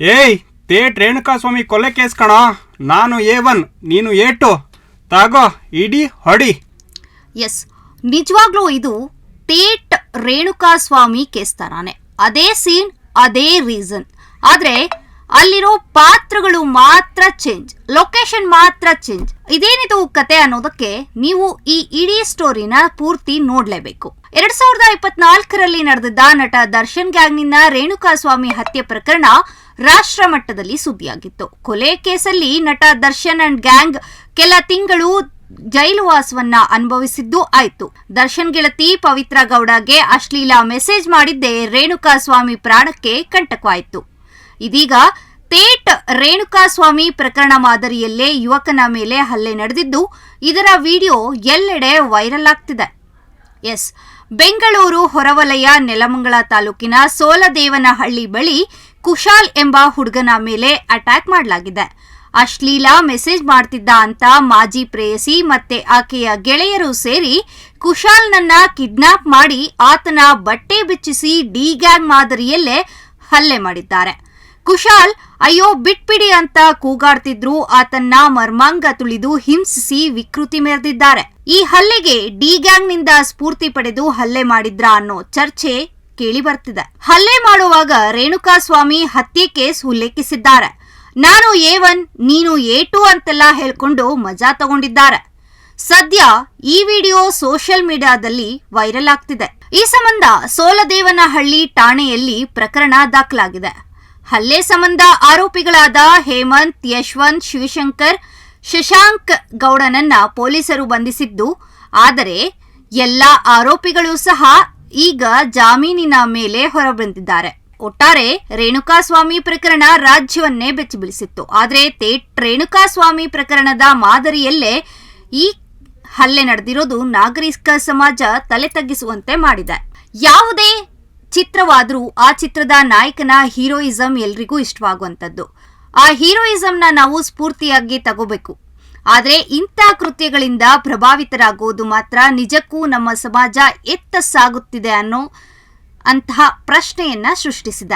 ಏಯ್ ತೇಟ್ ರೇಣುಕಾಸ್ವಾಮಿ ಕೊಲೆ ಕೇಸ್ ಕಣ. ನಾನು ಎ ಒನ್, ನೀನು ಎ ಟು. ತಾಗೋ, ಇಡಿ ಹೊಡಿ. ಎಸ್, ನಿಜವಾಗ್ಲೂ ಇದು ತೇಟ್ ರೇಣುಕಾಸ್ವಾಮಿ ಕೇಸ್ ತರಾನೆ. ಅದೇ ಸೀನ್, ಅದೇ ರೀಸನ್. ಆದ್ರೆ ಅಲ್ಲಿರೋ ಪಾತ್ರಗಳು ಮಾತ್ರ ಚೇಂಜ್ ಲೊಕೇಶನ್ ಮಾತ್ರ ಚೇಂಜ್. ಇದೇನಿದು ಕತೆ ಅನ್ನೋದಕ್ಕೆ ನೀವು ಈ ಇಡೀ ಸ್ಟೋರಿನ ಪೂರ್ತಿ ನೋಡ್ಲೇಬೇಕು. ಎರಡ್ ಸಾವಿರದ ಇಪ್ಪತ್ನಾಲ್ಕರಲ್ಲಿ ನಡೆದಿದ್ದ ನಟ ದರ್ಶನ್ ಗ್ಯಾಂಗ್ನಿಂದ ರೇಣುಕಾಸ್ವಾಮಿ ಹತ್ಯೆ ಪ್ರಕರಣ ರಾಷ್ಟ್ರ ಮಟ್ಟದಲ್ಲಿ ಸುದ್ದಿಯಾಗಿತ್ತು. ಕೊಲೆ ಕೇಸಲ್ಲಿ ನಟ ದರ್ಶನ್ ಅಂಡ್ ಗ್ಯಾಂಗ್ ಕೆಲ ತಿಂಗಳು ಜೈಲುವಾಸವನ್ನ ಅನುಭವಿಸಿದ್ದು ಆಯ್ತು. ದರ್ಶನ್ ಗೆಳತಿ ಪವಿತ್ರ ಗೌಡಗೆ ಅಶ್ಲೀಲ ಮೆಸೇಜ್ ಮಾಡಿದ್ದೇ ರೇಣುಕಾ ಸ್ವಾಮಿ ಪ್ರಾಣಕ್ಕೆ ಕಂಟಕವಾಯಿತು. ಇದೀಗ ತೇಟ್ ರೇಣುಕಾಸ್ವಾಮಿ ಪ್ರಕರಣ ಮಾದರಿಯಲ್ಲೇ ಯುವಕನ ಮೇಲೆ ಹಲ್ಲೆ ನಡೆದಿದ್ದು, ಇದರ ವಿಡಿಯೋ ಎಲ್ಲೆಡೆ ವೈರಲ್ ಆಗ್ತಿದೆ. ಎಸ್. ಬೆಂಗಳೂರು ಹೊರವಲಯ ನೆಲಮಂಗಲ ತಾಲೂಕಿನ ಸೋಲದೇವನಹಳ್ಳಿ ಬಳಿ ಕುಶಾಲ್ ಎಂಬ ಹುಡುಗನ ಮೇಲೆ ಅಟ್ಯಾಕ್ ಮಾಡಲಾಗಿದೆ. ಅಶ್ಲೀಲ ಮೆಸೇಜ್ ಮಾಡ್ತಿದ್ದ ಅಂತ ಮಾಜಿ ಪ್ರೇಯಸಿ ಮತ್ತೆ ಆಕೆಯ ಗೆಳೆಯರು ಸೇರಿ ಕುಶಾಲ್ನನ್ನ ಕಿಡ್ನಾಪ್ ಮಾಡಿ ಆತನ ಬಟ್ಟೆ ಬಿಚ್ಚಿಸಿ ಡಿ ಗ್ಯಾಂಗ್ ಮಾದರಿಯಲ್ಲೇ ಹಲ್ಲೆ ಮಾಡಿದ್ದಾರೆ. ಕುಶಾಲ್, ಅಯ್ಯೋ ಬಿಟ್ಬಿಡಿ ಅಂತ ಕೂಗಾಡ್ತಿದ್ರು. ಆತನ್ನ ಮರ್ಮಾಂಗ ತುಳಿದು ಹಿಂಸಿಸಿ ವಿಕೃತಿ ಮೆರೆದಿದ್ದಾರೆ. ಈ ಹಲ್ಲೆಗೆ ಡಿ ಗ್ಯಾಂಗ್ನಿಂದ ಸ್ಫೂರ್ತಿ ಪಡೆದು ಹಲ್ಲೆ ಮಾಡಿದ್ರ ಅನ್ನೋ ಚರ್ಚೆ ಕೇಳಿ ಬರ್ತಿದೆ. ಹಲ್ಲೆ ಮಾಡುವಾಗ ರೇಣುಕಾಸ್ವಾಮಿ ಹತ್ಯೆ ಕೇಸ್ ಉಲ್ಲೇಖಿಸಿದ್ದಾರೆ. ನಾನು ಎ ಒನ್, ನೀನು ಎ ಟು ಅಂತೆಲ್ಲ ಹೇಳ್ಕೊಂಡು ಮಜಾ ತಗೊಂಡಿದ್ದಾರೆ. ಸದ್ಯ ಈ ವಿಡಿಯೋ ಸೋಷಿಯಲ್ ಮೀಡಿಯಾದಲ್ಲಿ ವೈರಲ್ ಆಗ್ತಿದೆ. ಈ ಸಂಬಂಧ ಸೋಲದೇವನಹಳ್ಳಿ ಠಾಣೆಯಲ್ಲಿ ಪ್ರಕರಣ ದಾಖಲಾಗಿದೆ. ಹಲ್ಲೆ ಸಂಬಂಧ ಆರೋಪಿಗಳಾದ ಹೇಮಂತ್, ಯಶವಂತ್, ಶಿವಶಂಕರ್, ಶಶಾಂಕ್ ಗೌಡನನ್ನ ಪೊಲೀಸರು ಬಂಧಿಸಿದ್ದು. ಆದರೆ ಎಲ್ಲ ಆರೋಪಿಗಳು ಸಹ ಈಗ ಜಾಮೀನಿನ ಮೇಲೆ ಹೊರಬಂದಿದ್ದಾರೆ. ಒಟ್ಟಾರೆ ರೇಣುಕಾಸ್ವಾಮಿ ಪ್ರಕರಣ ರಾಜ್ಯವನ್ನೇ ಬೆಚ್ಚಿಬೀಳಿಸಿತ್ತು ಆದರೆ ತೇಟ್ ರೇಣುಕಾಸ್ವಾಮಿ ಪ್ರಕರಣದ ಮಾದರಿಯಲ್ಲೇ ಈ ಹಲ್ಲೆ ನಡೆದಿರೋದು ನಾಗರಿಕ ಸಮಾಜ ತಲೆ ತಗ್ಗಿಸುವಂತೆ ಮಾಡಿದೆ. ಯಾವುದೇ ಚಿತ್ರವಾದರೂ ಆ ಚಿತ್ರದ ನಾಯಕನ ಹೀರೋಯಿಸಂ ಎಲ್ರಿಗೂ ಇಷ್ಟವಾಗುವಂಥದ್ದು. ಆ ಹೀರೋಯಿಸಂನ ನಾವು ಸ್ಫೂರ್ತಿಯಾಗಿ ತಗೋಬೇಕು. ಆದರೆ ಇಂಥ ಕೃತ್ಯಗಳಿಂದ ಪ್ರಭಾವಿತರಾಗೋದು ಮಾತ್ರ ನಿಜಕ್ಕೂ ನಮ್ಮ ಸಮಾಜ ಎತ್ತ ಸಾಗುತ್ತಿದೆ ಅನ್ನೋ ಅಂತಹ ಪ್ರಶ್ನೆಯನ್ನ ಸೃಷ್ಟಿಸಿದೆ.